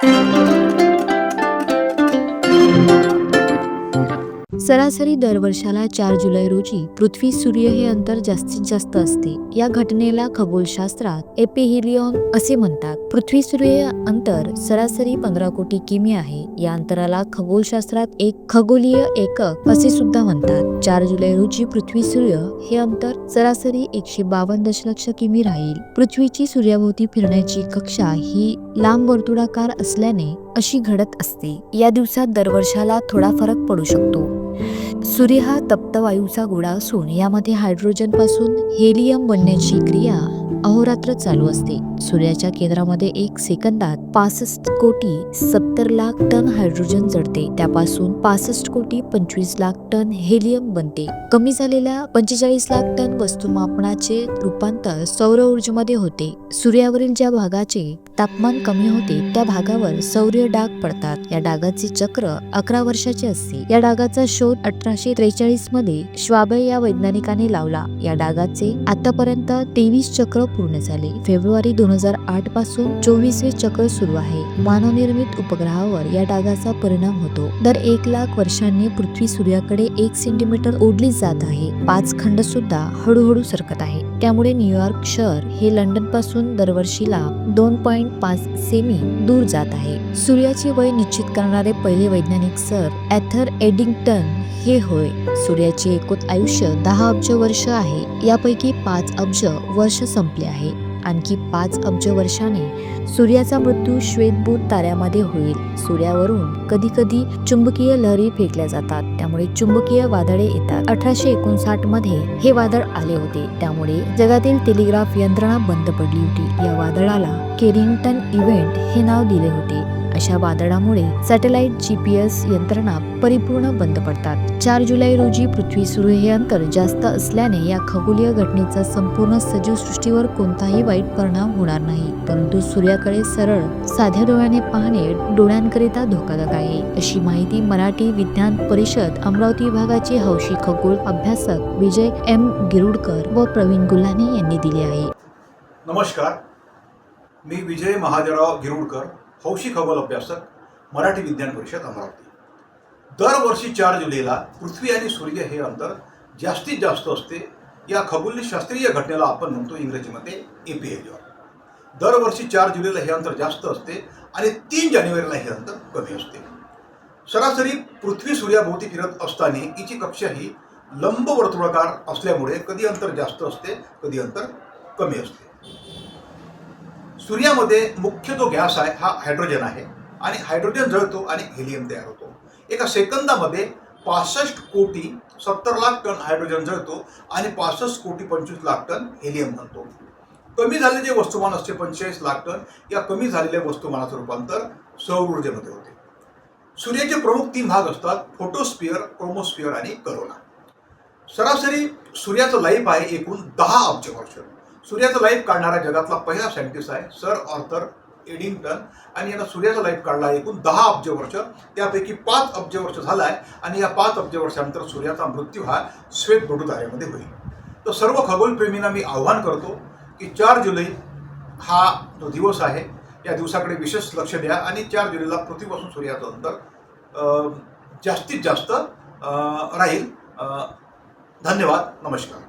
thank you. सरासरी दरवर्षाला चार जुलै रोजी पृथ्वी सूर्य हे अंतर जास्तीत जास्त असते. या घटनेला खगोलशास्त्रात एपिहिलियॉन असे म्हणतात. पृथ्वी सूर्य हे अंतर सरासरी पंधरा कोटी किमी आहे. या अंतराला खगोलशास्त्रात एक खगोलीय एकक असे सुद्धा म्हणतात. चार जुलै रोजी पृथ्वी सूर्य हे अंतर सरासरी एकशे बावन्न दशलक्ष किमी राहील. पृथ्वीची सूर्याभोवती फिरण्याची कक्षा ही लांब वर्तुळाकार असल्याने अशी घडत असते. या दिवसात दरवर्षाला थोडा फरक पडू शकतो. सूर्य हा तप्त वायूचा गोळा असून यामध्ये हायड्रोजनपासून हेलियम बनण्याची क्रिया अहोरात्र चालू असते. सूर्याच्या केंद्रामध्ये एक सेकंदात पासष्ट कोटी सत्तर लाख टन हायड्रोजन जडते. त्यापासून पासष्ट कोटी पंचवीस लाख टन हेलियम बनते. कमी झालेल्या पंचेचाळीस लाख टन वस्तुमापनाचे रूपांतर सौर ऊर्जेमध्ये होते. सूर्यावरील ज्या भागाचे तापमान कमी होते त्या भागावर सौर्य डाग पडतात. या डागाचे चक्र अकरा वर्षाचे असते. या डागाचा शोध अठराशे त्रेचाळीसमध्ये श्वाबे या वैज्ञानिकाने लावला. या डागाचे आतापर्यंत तेवीस चक्र पूर्ण झाले. फेब्रुवारी दोन दोन हजार आठपासून चोवीसवे चक्र सुरू आहे. मानवनिर्मित उपग्रहावर या डागाचा परिणाम होतो. दर एक लाख वर्षांनी पृथ्वी सूर्याकडे एक सेंटीमीटर ओढली जात आहे. पाच खंड सुद्धा हळूहळू सरकत आहे. त्यामुळे न्यूयॉर्क शहर हे लंडनपासून दरवर्षीला दोन पॉइंट पाच सेमी दूर जात आहे. सूर्याचे वय निश्चित करणारे पहिले वैज्ञानिक सर ॲथर एडिंग्टन हे होय. सूर्याचे एकूण आयुष्य दहा अब्ज वर्ष आहे. यापैकी पाच अब्ज वर्ष संपले आहे. आणखी पाच अब्ज वर्षाने सूर्याचा मृत्यू श्वेतभूत ताऱ्यामध्ये होईल. सूर्यावरून कधी कधी चुंबकीय लहरी फेकल्या जातात. त्यामुळे चुंबकीय वादळे येतात. अठराशे एकोणसाठमध्ये हे वादळ आले होते. त्यामुळे जगातील टेलिग्राफ यंत्रणा बंद पडली होती. या वादळाला केरिंग्टन इव्हेंट हे नाव दिले होते. अशा वादळामुळे सॅटेलाइट जीपीएस यंत्रणा परिपूर्ण बंद पडतात. चार जुलै रोजी पृथ्वी सुरू हे अंतर जास्त असल्याने या खगोलीय घटनेचा संपूर्ण सजीव सृष्टीवर कोणताही वाईट परिणाम होणार नाही. परंतु सूर्याकडे सरळ साध्या डोळ्याने पाहणे डोळ्यांकरिता धोकादायक आहे. अशी माहिती मराठी विज्ञान परिषद अमरावती विभागाचे हौशी खगोल अभ्यासक विजय एम गिरुडकर व प्रवीण गुल्हाने यांनी दिली आहे. नमस्कार. मी विजय महादेवराव गिरुडकर हौशी खगोल अभ्यासक मराठी विज्ञान परिषद अमरावती. दरवर्षी चार जुलैला पृथ्वी आणि सूर्य हे अंतर जास्तीत जास्त असते. या खगोलशास्त्रीय घटनेला आपण म्हणतो इंग्रजीमध्ये एपिहेलियॉन दरवर्षी चार जुलैला हे अंतर जास्त असते आणि तीन जानेवारीला हे अंतर कमी असते. सरासरी पृथ्वी सूर्याभोवती फिरत असताना हिची कक्षा ही लंबवर्तुळाकार असल्यामुळे कधी अंतर जास्त असते कधी अंतर कमी असते. सूर्यामध्ये मुख्य जो गॅस आहे हा हायड्रोजन आहे. आणि हायड्रोजन जळतो आणि हेलियम तयार होतो. एका सेकंदामध्ये पासष्ट कोटी सत्तर लाख टन हायड्रोजन जळतो आणि पासष्ट कोटी पंचवीस लाख टन हेलियम बनतो. कमी झालेले जे वस्तुमान असते पंचेचाळीस लाख टन या कमी झालेल्या वस्तुमानाचं रूपांतर सौर ऊर्जेमध्ये होते. सूर्याचे प्रमुख तीन भाग असतात फोटोस्पियर क्रोमोस्पियर आणि करोना सरासरी सूर्याचं लाईफ आहे एकूण दहा अब्ज वर्ष सूर्याचं लाईफ काढणारा जगातला पहिला सायंटिस्ट आहे सर ऑर्थर एडिंग्टन. आणि यानं सूर्याचं लाईफ काढला एकूण दहा अब्ज वर्ष त्यापैकी पाच अब्ज वर्ष झाला आहे आणि या पाच अब्ज वर्षानंतर सूर्याचा मृत्यू हा श्वेत बडू होईल. तर सर्व खगोलप्रेमींना मी आव्हान करतो की चार जुलै हा जो दिवस आहे या दिवसाकडे विशेष लक्ष द्या आणि चार जुलैला पृथ्वीपासून सूर्याचं अंतर जास्तीत जास्त राहील. धन्यवाद. नमस्कार.